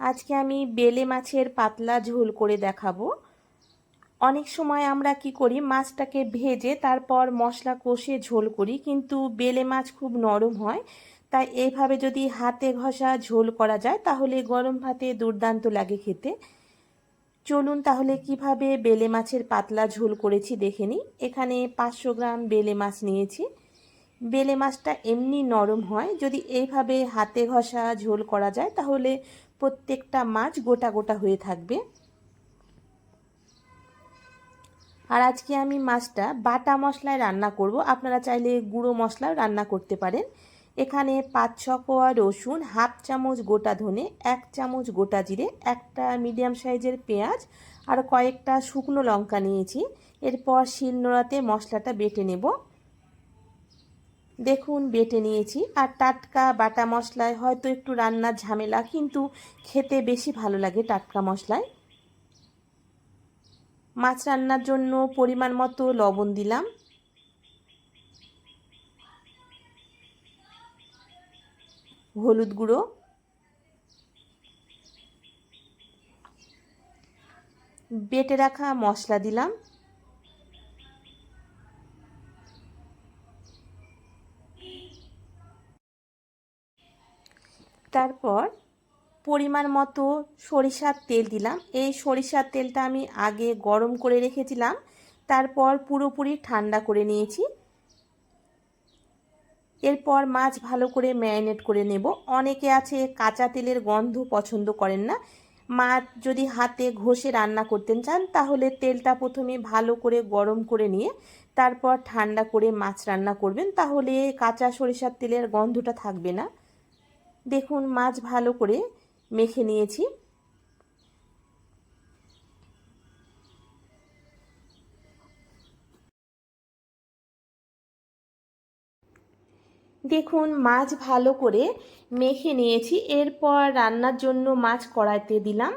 আজকে আমি বেলে মাছের পাতলা ঝোল করে দেখাবো। অনেক সময় আমরা কি করি, মাছটাকে ভেজে তারপর মশলা কষে ঝোল করি, কিন্তু বেলে মাছ খুব নরম হয়। তাই এইভাবে যদি হাতে ঘষা ঝোল করা যায়, তাহলে গরম ভাতে দুর্দান্ত লাগে খেতে। চলুন তাহলে কীভাবে বেলে মাছের পাতলা ঝোল করেছি দেখে নিই। এখানে পাঁচশো গ্রাম বেলে মাছ নিয়েছি। বেলে মাছটা এমনি নরম হয়। যদি এইভাবে হাতে ঘষা ঝোল করা যায়, তাহলে প্রত্যেকটা মাছ গোটা গোটা হয়ে থাকবে। আর আজকে আমি মাছটা বাটা মশলায় রান্না করব। আপনারা চাইলে গুঁড়ো মশলাও রান্না করতে পারেন। এখানে পাঁচ, ছ কোয়া রসুন, হাফ চামচ গোটা ধনে, এক চামচ গোটা জিরে, একটা মিডিয়াম সাইজের পেঁয়াজ আর কয়েকটা শুকনো লঙ্কা নিয়েছি। এরপর শিলনোড়াতে মশলাটা বেটে নেব। দেখুন, বেটে নিয়েছি। আর টাটকা বাটা মশলায় হয়তো একটু রান্নার ঝামেলা, কিন্তু খেতে বেশি ভালো লাগে টাটকা মশলায়। মাছ রান্নার জন্য পরিমাণ মতো লবণ দিলাম। হলুদ গুঁড়ো। বেটে রাখা মশলা দিলাম। তারপর পরিমাণ মতো সরিষার তেল দিলাম। এই সরিষার তেলটা আমি আগে গরম করে রেখেছিলাম। তারপর পুরোপুরি ঠান্ডা করে নিয়েছি। এরপর মাছ ভালো করে ম্যারিনেট করে নেব। অনেকে আছে কাঁচা তেলের গন্ধ পছন্দ করেন না। মাছ যদি হাতে ঘষে রান্না করতেন চান, তাহলে তেলটা প্রথমে ভালো করে গরম করে নিয়ে তারপর ঠান্ডা করে মাছ রান্না করবেন। তাহলে কাঁচা সরিষার তেলের গন্ধটা থাকবে না। দেখুন, মাছ ভালো করে মেখে নিয়েছি। দেখুন, মাছ ভালো করে মেখে নিয়েছি। এরপর রান্নার জন্য মাছ কড়াইতে দিলাম।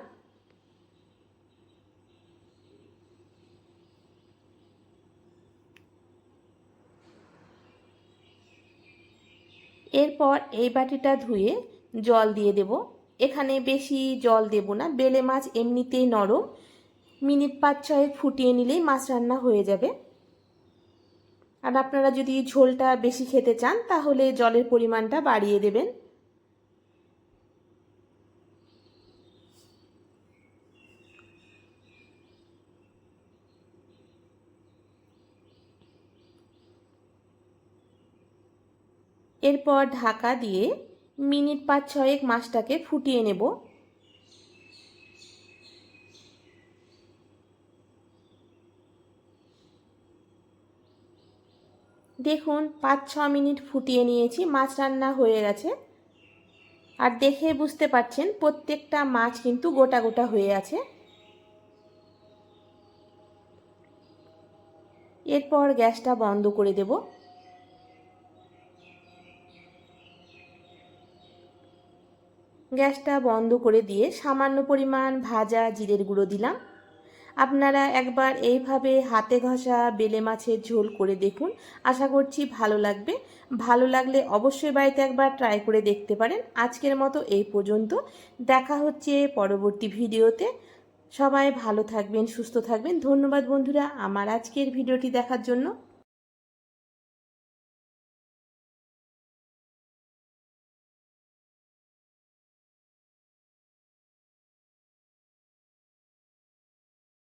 এরপর এই বাটিটা ধুয়ে জল দিয়ে দেব। এখানে বেশি জল দেব না, বেলে মাছ এমনিতেই নরম। মিনিট পাঁচ ছয়েক ফুটিয়ে নিলেই মাছ রান্না হয়ে যাবে। আর আপনারা যদি ঝোলটা বেশি খেতে চান, তাহলে জলের পরিমাণটা বাড়িয়ে দেবেন। এরপর ঢাকা দিয়ে মিনিট পাঁচ ছয়েক মাছটাকে ফুটিয়ে নেব। দেখুন, পাঁচ ছ মিনিট ফুটিয়ে নিয়েছি, মাছ রান্না হয়ে গেছে। আর দেখে বুঝতে পারছেন, প্রত্যেকটা মাছ কিন্তু গোটা গোটা হয়ে আছে। এরপর গ্যাসটা বন্ধ করে দেব। গ্যাসটা বন্ধ করে দিয়ে সামান্য পরিমাণ ভাজা জিরের গুঁড়ো দিলাম। আপনারা একবার এইভাবে হাতে ঘষা বেলে মাছের ঝোল করে দেখুন। আশা করছি ভালো লাগবে। ভালো লাগলে অবশ্যই বাড়িতে একবার ট্রাই করে দেখতে পারেন। আজকের মতো এই পর্যন্ত। দেখা হচ্ছে পরবর্তী ভিডিওতে। সবাই ভালো থাকবেন, সুস্থ থাকবেন। ধন্যবাদ বন্ধুরা আমার আজকের ভিডিওটি দেখার জন্য।